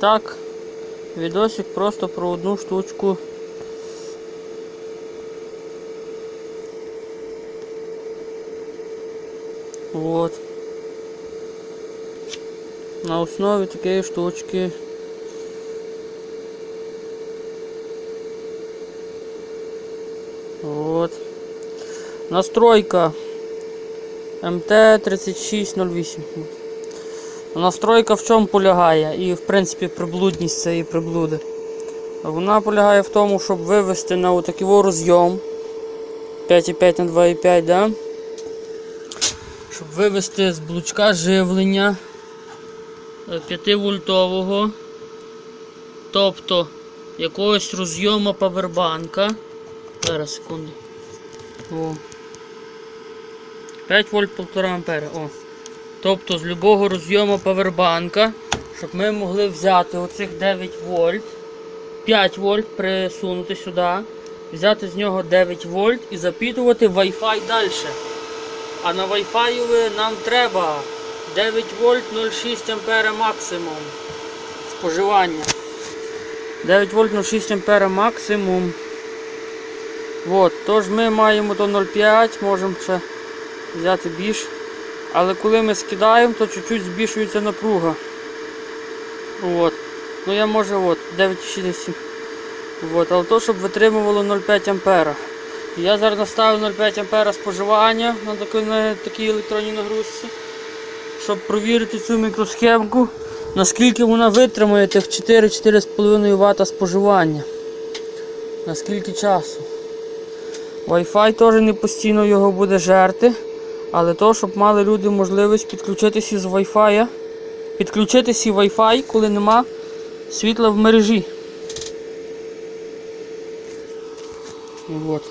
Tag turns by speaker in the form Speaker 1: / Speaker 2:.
Speaker 1: Так, відосик просто про одну штучку. Вот. На основі такої штучки. Вот. Настройка МТ3608. Настройка в чому полягає? І в принципі приблудність цієї приблуди. Вона полягає в тому, щоб вивести на отакий розйом 5,5 на 2,5, да? щоб вивести з блучка живлення 5 вольтового, тобто якогось розйому павербанка. Зараз секунду. О. 5 вольт 1,5 ампера. Тобто з любого розйому павербанка, щоб ми могли взяти оцих 9 вольт, 5 вольт присунути сюди, взяти з нього 9 вольт і запітувати Wi-Fi далі. А на Wi-Fi нам треба 9 вольт 0,6 ампера максимум споживання. 9 вольт 0,6 ампера максимум. От, тож ми маємо до 0,5, можемо ще взяти більше. Але коли ми скидаємо, то чуть-чуть збільшується напруга. От. Ну я може от, 9,67. От, але то, щоб витримувало 0,5 ампера. Я зараз наставив 0,5 ампера споживання на такій, на такій електронній нагрузці, щоб провірити цю мікросхемку, наскільки вона витримує тих 4-4,5 Вт споживання. Наскільки часу. Wi-Fi теж не постійно його буде жерти. Але то, щоб мали люди можливість підключитися з Wi-Fi, підключитися Wi-Fi, коли нема світла в мережі. От.